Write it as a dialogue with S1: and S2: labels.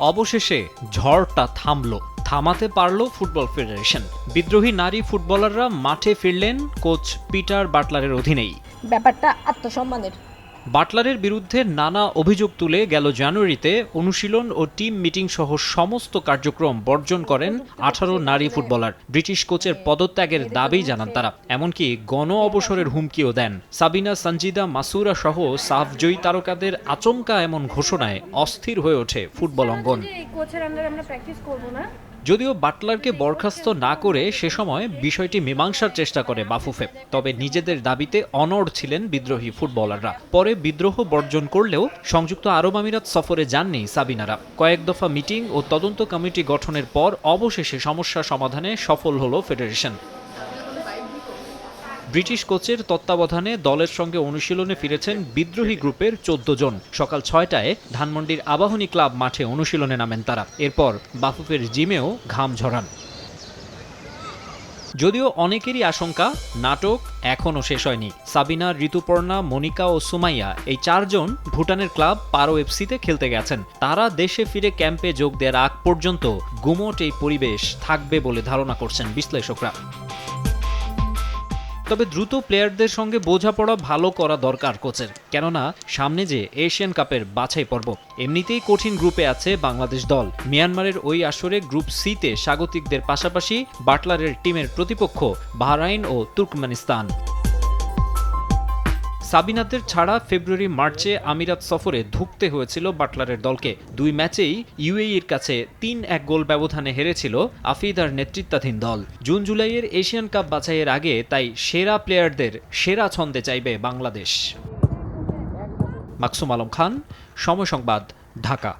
S1: অবশেষে ঝড়টা থামল। থামাতে পারল ফুটবল ফেডারেশন। বিদ্রোহী নারী ফুটবলাররা মাঠে ফিরলেন কোচ পিটার বাটলারের অধীনেই।
S2: ব্যাপারটা আত্মসম্মানের।
S1: বাটলারের বিরুদ্ধে নানা অভিযোগ তুলে গেল জানুয়ারিতে অনুশীলন ও টিম মিটিং সহ সমস্ত কার্যক্রম বর্জন করেন আঠারো নারী ফুটবলার। ব্রিটিশ কোচের পদত্যাগের দাবি জানান তারা, এমনকি গণ অবসরের হুমকিও দেন। সাবিনা সঞ্জিদা মাসুরা সহ সাফজয়ী তারকাদের আচমকা এমন ঘোষণায় অস্থির হয়ে ওঠে ফুটবল অঙ্গন। যদিও বাটলারকে বরখাস্ত না করে সে সময় বিষয়টি মীমাংসার চেষ্টা করে বাফুফে, তবে নিজেদের দাবিতে অনড় ছিলেন বিদ্রোহী ফুটবলাররা। পরে বিদ্রোহ বর্জন করলেও সংযুক্ত আরব আমিরাত সফরে যাননি সাবিনারা। কয়েক দফা মিটিং ও তদন্ত কমিটি গঠনের পর অবশেষে সমস্যা সমাধানে সফল হল ফেডারেশন। ব্রিটিশ কোচের তত্ত্বাবধানে দলের সঙ্গে অনুশীলনে ফিরেছেন বিদ্রোহী গ্রুপের চোদ্দ জন। সকাল ছয়টায় ধানমন্ডির আবাহনী ক্লাব মাঠে অনুশীলনে নামেন তারা। এরপর বাফুফের জিমেও ঘাম ঝরান। যদিও অনেকেরই আশঙ্কা, নাটক এখনও শেষ হয়নি। সাবিনা, ঋতুপর্ণা, মনিকা ও সুমাইয়া এই চারজন ভুটানের ক্লাব পারো এফসিতে খেলতে গেছেন। তারা দেশে ফিরে ক্যাম্পে যোগ দেওয়ার আগ পর্যন্ত গুমট এই পরিবেশ থাকবে বলে ধারণা করছেন বিশ্লেষকরা। তবে দ্রুত প্লেয়ারদের সঙ্গে বোঝাপড়া ভালো করা দরকার কোচের। কেননা, সামনে যে এশিয়ান কাপের বাছাই পর্ব, এমনিতেই কঠিন গ্রুপে আছে বাংলাদেশ দল। মিয়ানমারের ওই আসরে গ্রুপ সিতে স্বাগতিকদের পাশাপাশি বাটলারের টিমের প্রতিপক্ষ বাহরাইন ও তুর্কমেনিস্তান। সাবিনাদের ছাড়া ফেব্রুয়ারি, মার্চে আমিরাত সফরে ধুঁকতে হয়েছিল বাটলারের দলকে। দুই ম্যাচেই ইউএইর কাছে তিন এক গোল ব্যবধানে হেরেছিল আফিদার নেতৃত্বাধীন দল। জুন, জুলাইয়ের এশিয়ান কাপ বাছাইয়ের আগে তাই সেরা প্লেয়ারদের সেরা ছন্দে চাইবে বাংলাদেশ। মাকসুম আলম খান, সময় সংবাদ, ঢাকা।